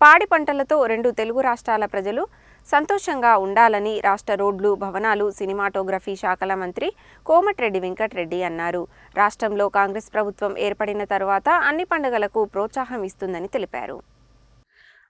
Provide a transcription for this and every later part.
పాడి పంటలతో రెండు తెలుగు రాష్ట్రాల ప్రజలు సంతోషంగా ఉండాలని రాష్ట్ర రోడ్లు భవనాలు సినిమాటోగ్రఫీ శాఖల మంత్రి కోమటిరెడ్డి వెంకటరెడ్డి అన్నారు. రాష్ట్రంలో కాంగ్రెస్ ప్రభుత్వం ఏర్పడిన తరువాత అన్ని పండుగలకు ప్రోత్సాహం ఇస్తుందని తెలిపారు.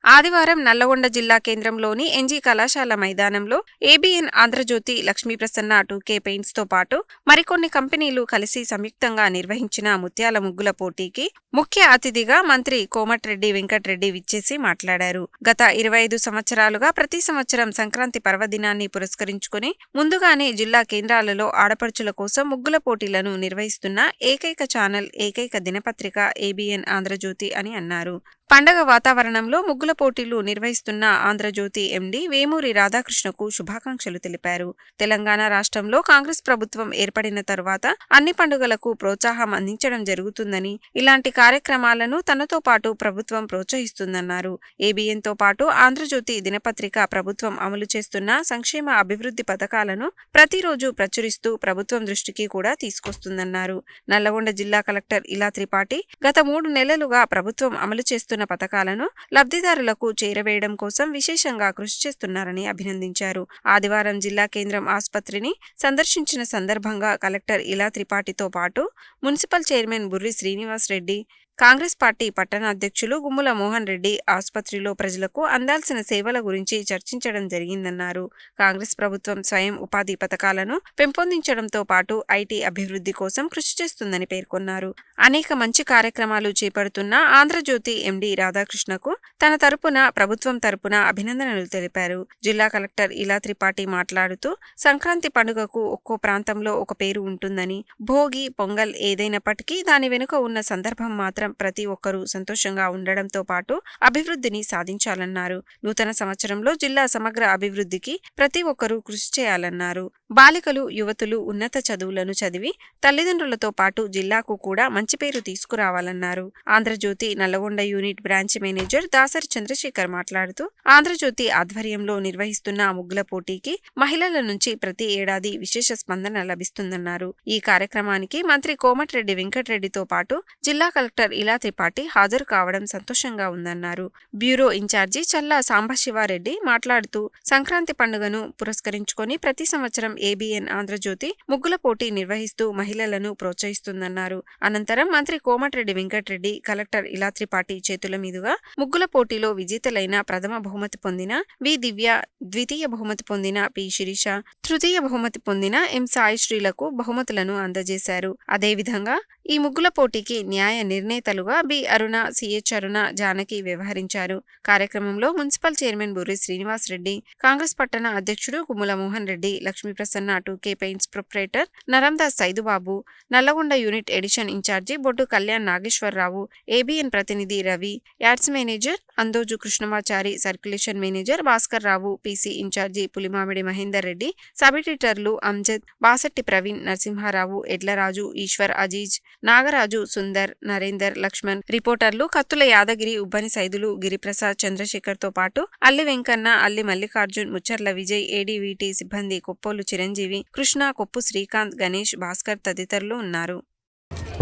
ఆదివారం నల్లగొండ జిల్లా కేంద్రంలోని ఎన్జీ కళాశాల మైదానంలో ABN Andhrajyothi Lakshmiprasanna two K పెయింట్స్తో పాటు మరికొన్ని కంపెనీలు కలిసి సంయుక్తంగా నిర్వహించిన ముత్యాల ముగ్గుల పోటీకి ముఖ్య అతిథిగా మంత్రి కోమటిరెడ్డి వెంకటరెడ్డి విచ్చేసి మాట్లాడారు. గత ఇరవై ఐదు సంవత్సరాలుగా ప్రతి సంవత్సరం సంక్రాంతి పర్వదినాన్ని పురస్కరించుకుని ముందుగానే జిల్లా కేంద్రాలలో ఆడపడుచుల కోసం ముగ్గుల పోటీలను నిర్వహిస్తున్న ఏకైక ఛానల్ ఏకైక దినపత్రిక ఏబిఎన్ ఆంధ్రజ్యోతి అని అన్నారు. పండగ వాతావరణంలో ముగ్గుల పోటీలు నిర్వహిస్తున్న ఆంధ్రజ్యోతి ఎండీ వేమూరి రాధాకృష్ణకు శుభాకాంక్షలు తెలిపారు. తెలంగాణ రాష్ట్రంలో కాంగ్రెస్ ప్రభుత్వం ఏర్పడిన తరువాత అన్ని పండుగలకు ప్రోత్సాహం అందించడం జరుగుతుందని ఇలాంటి కార్యక్రమాలను తనతో పాటు ప్రభుత్వం ప్రోత్సహిస్తుందన్నారు. ఏబిఎన్తో పాటు ఆంధ్రజ్యోతి దినపత్రిక ప్రభుత్వం అమలు చేస్తున్న సంక్షేమ అభివృద్ధి పథకాలను ప్రతిరోజు ప్రచురిస్తూ ప్రభుత్వం దృష్టికి కూడా తీసుకొస్తుందన్నారు. నల్లగొండ జిల్లా కలెక్టర్ ఇలా త్రిపాఠి గత మూడు నెలలుగా ప్రభుత్వం అమలు చేస్తున్న పథకాలను లబ్ధిదారులకు చేరవేయడం కోసం విశేషంగా కృషి చేస్తున్నారని అభినందించారు. ఆదివారం జిల్లా కేంద్రం ఆసుపత్రిని సందర్శించిన సందర్భంగా కలెక్టర్ ఇలా త్రిపాఠితో పాటు municipal chairman Burri Srinivas Reddy Congress party పట్టణ అధ్యక్షులు గుమ్ముల మోహన్ రెడ్డి ఆసుపత్రిలో ప్రజలకు అందాల్సిన సేవల గురించి చర్చించడం జరిగిందన్నారు. కాంగ్రెస్ ప్రభుత్వం స్వయం ఉపాధి పథకాలను పెంపొందించడంతో పాటు ఐటీ అభివృద్ధి కోసం కృషి చేస్తుందని పేర్కొన్నారు. అనేక మంచి కార్యక్రమాలు చేపడుతున్న ఆంధ్రజ్యోతి ఎండీ రాధాకృష్ణకు తన తరపున ప్రభుత్వం తరపున అభినందనలు తెలిపారు. జిల్లా కలెక్టర్ ఇలా త్రిపాఠి మాట్లాడుతూ సంక్రాంతి పండుగకు ఒక్కో ప్రాంతంలో ఒక పేరు ఉంటుందని భోగి పొంగల్ ఏదైనప్పటికీ దాని వెనుక ఉన్న సందర్భం మాత్రం ప్రతి ఒక్కరూ సంతోషంగా ఉండడంతో పాటు అభివృద్ధిని సాధించాలన్నారు. నూతన సంవత్సరంలో జిల్లా సమగ్ర అభివృద్ధికి ప్రతి ఒక్కరూ కృషి చేయాలన్నారు. బాలికలు యువతులు ఉన్నత చదువులను చదివి తల్లిదండ్రులతో పాటు జిల్లాకు కూడా మంచి పేరు తీసుకురావాలన్నారు. Andhrajyothi Nalgonda unit branch manager Dasari Chandrashekar మాట్లాడుతూ ఆంధ్రజ్యోతి ఆధ్వర్యంలో నిర్వహిస్తున్న ముగ్గుల పోటీకి మహిళల నుంచి ప్రతి ఏడాది విశేష స్పందన లభిస్తుందన్నారు. ఈ కార్యక్రమానికి మంత్రి కోమటిరెడ్డి వెంకటరెడ్డితో పాటు జిల్లా కలెక్టర్ ఇలా త్రిపాఠి హాజరు కావడం సంతోషంగా ఉందన్నారు. బ్యూరో ఇన్ఛార్జి చల్లా సాంబశివారెడ్డి మాట్లాడుతూ సంక్రాంతి పండుగను పురస్కరించుకొని ప్రతి సంవత్సరం ఏబిఎన్ ఆంధ్రజ్యోతి ముగ్గుల పోటీ నిర్వహిస్తూ మహిళలను ప్రోత్సహిస్తుందన్నారు. అనంతరం మంత్రి కోమటిరెడ్డి వెంకటరెడ్డి కలెక్టర్ ఇలా త్రిపాఠి చేతుల మీదుగా ముగ్గుల పోటీలో విజేతలైన ప్రథమ బహుమతి పొందిన వి. దివ్య ద్వితీయ బహుమతి పొందిన పి. శిరీష తృతీయ బహుమతి పొందిన ఎం. సాయిశ్రీలకు బహుమతులను అందజేశారు. అదేవిధంగా ఈ ముగ్గుల పోటీకి న్యాయ నిర్ణేతలుగా బి. అరుణ సిహెచ్ అరుణ జానకి వ్యవహరించారు. కార్యక్రమంలో మున్సిపల్ చైర్మన్ బుర్రి శ్రీనివాస్ రెడ్డి కాంగ్రెస్ పట్టణ అధ్యక్షుడు Gummula Mohan Reddy Lakshmi Prasanna two K paints proprietor Narandas Saidubabu Nalgonda unit edition incharge Boddu Kalyan Nageswararao ABN ప్రతినిధి Ravi ads manager Andoju Krishnamachari circulation manager Bhaskar Rao PC incharge Pulimamidi Mahender Reddy sub ఎడిటర్లు Amjad Basatti Praveen Narasimharao Edlaraju Eshwar Aziz Nagaraju Sundar Narender Laxman రిపోర్టర్లు కత్తుల యాదగిరి ఉబ్బని సైదులు గిరిప్రసాద్ చంద్రశేఖర్తో పాటు అల్లి వెంకన్న అల్లి మల్లికార్జున్ ముచ్చర్ల విజయ్ ఏడీవీటీ సిబ్బంది కొప్పోలు చిరంజీవి కృష్ణ కొప్పు శ్రీకాంత్ గణేష్ భాస్కర్ తదితరులు ఉన్నారు.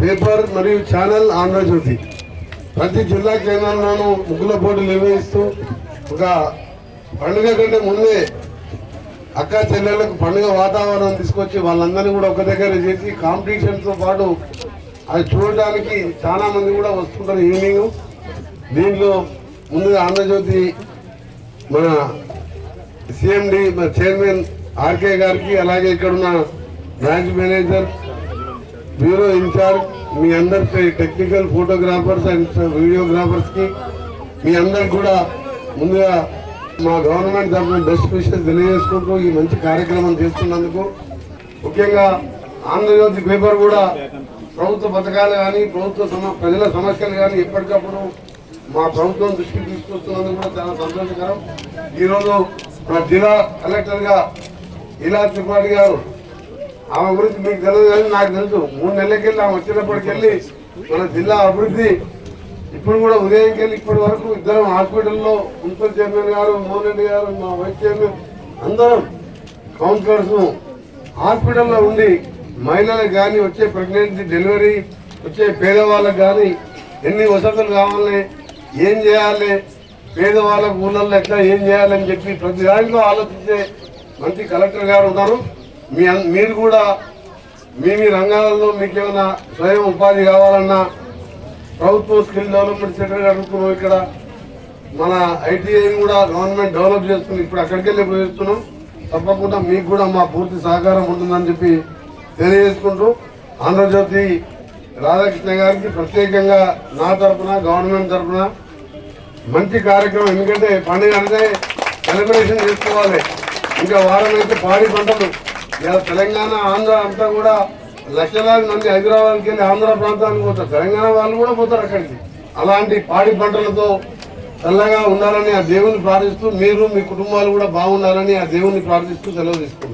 Paper మరియు channel Andhra Jyothi. ప్రతి జిల్లా కేంద్రంలోనూ ముగ్గుల పోటీలు నిర్వహిస్తూ ఒక పండుగ కంటే ముందే అక్క చెల్లెళ్ళకు పండుగ వాతావరణం తీసుకొచ్చి వాళ్ళందరినీ కూడా ఒక దగ్గర చేసి కాంపిటీషన్తో పాటు అది చూడడానికి చాలామంది కూడా వస్తుంటారు ఈవినింగ్. దీంట్లో ముందుగా ఆంధ్రజ్యోతి మన సిఎండి మన చైర్మన్ ఆర్కే గారికి అలాగే ఇక్కడున్న బ్రాంచ్ మేనేజర్ బ్యూరో ఇన్ఛార్జ్ మీ అందరికి టెక్నికల్ ఫోటోగ్రాఫర్స్ అండ్ వీడియోగ్రాఫర్స్కి మీ అందరికి కూడా ముందుగా మా గవర్నమెంట్ తరఫున బెస్ట్ విషెస్ తెలియజేసుకుంటూ ఈ మంచి కార్యక్రమం చేస్తున్నందుకు. ముఖ్యంగా ఆంధ్రజ్యోతి పేపర్ కూడా ప్రభుత్వ పథకాలు కానీ ప్రభుత్వ సమ ప్రజల సమస్యలు కానీ ఎప్పటికప్పుడు మా ప్రభుత్వం దృష్టికి తీసుకొస్తున్నందుకు కూడా చాలా సంతోషకరం. ఈరోజు మా జిల్లా కలెక్టర్గా ఇలా త్రిపాఠి గారు ఆమె గురించి మీకు తెలియదు కానీ నాకు తెలుసు. మూడు నెలలకెళ్ళి ఆమె వచ్చినప్పటికెళ్ళి మన జిల్లా అభివృద్ధి ఇప్పుడు కూడా ఉదయంకి వెళ్ళి ఇప్పటి వరకు ఇద్దరం హాస్పిటల్లో మున్సిపల్ చైర్మన్ గారు మోహన్ రెడ్డి గారు మా వైస్ చైర్మన్ అందరం కౌన్సిలర్స్ హాస్పిటల్లో ఉండి మహిళలకు కానీ వచ్చే ప్రెగ్నెన్సీ డెలివరీ వచ్చే పేదవాళ్ళకి కానీ ఎన్ని వసతులు కావాలి ఏం చేయాలి పేదవాళ్ళకు ఊళ్ళల్లో ఎట్లా ఏం చేయాలని చెప్పి ప్రతి దాంట్లో ఆలోచించే మంచి కలెక్టర్ గారు ఉన్నారు. మీ మీరు కూడా మీ మీ రంగాలలో మీకు ఏమైనా స్వయం ఉపాధి కావాలన్నా ప్రభుత్వ స్కిల్ డెవలప్మెంట్ సెంటర్ అడుగుతున్నాం ఇక్కడ. మన ఐటీఐ కూడా గవర్నమెంట్ డెవలప్ చేస్తుంది. ఇప్పుడు అక్కడికి వెళ్ళి పోయిస్తున్నాం తప్పకుండా మీకు కూడా మా పూర్తి సహకారం ఉంటుందని చెప్పి తెలియజేసుకుంటూ ఆంధ్రజ్యోతి రాధాకృష్ణ గారికి ప్రత్యేకంగా నా తరపున గవర్నమెంట్ తరపున మంచి కార్యక్రమం. ఎందుకంటే పండుగ అంటే సెలబ్రేషన్ చేసుకోవాలి. ఇంకా వారం అయితే పాడి పంటలు. ఇలా తెలంగాణ ఆంధ్ర అంతా కూడా లక్షలాది మంది హైదరాబాద్కి వెళ్ళి ఆంధ్ర ప్రాంతానికి పోతారు. తెలంగాణ వాళ్ళు కూడా పోతారు అక్కడికి. అలాంటి పాడి పంటలతో చల్లగా ఉండాలని ఆ దేవుని ప్రార్థిస్తూ మీరు మీ కుటుంబాలు కూడా బాగుండాలని ఆ దేవుని ప్రార్థిస్తూ సెలవు తీసుకుంటారు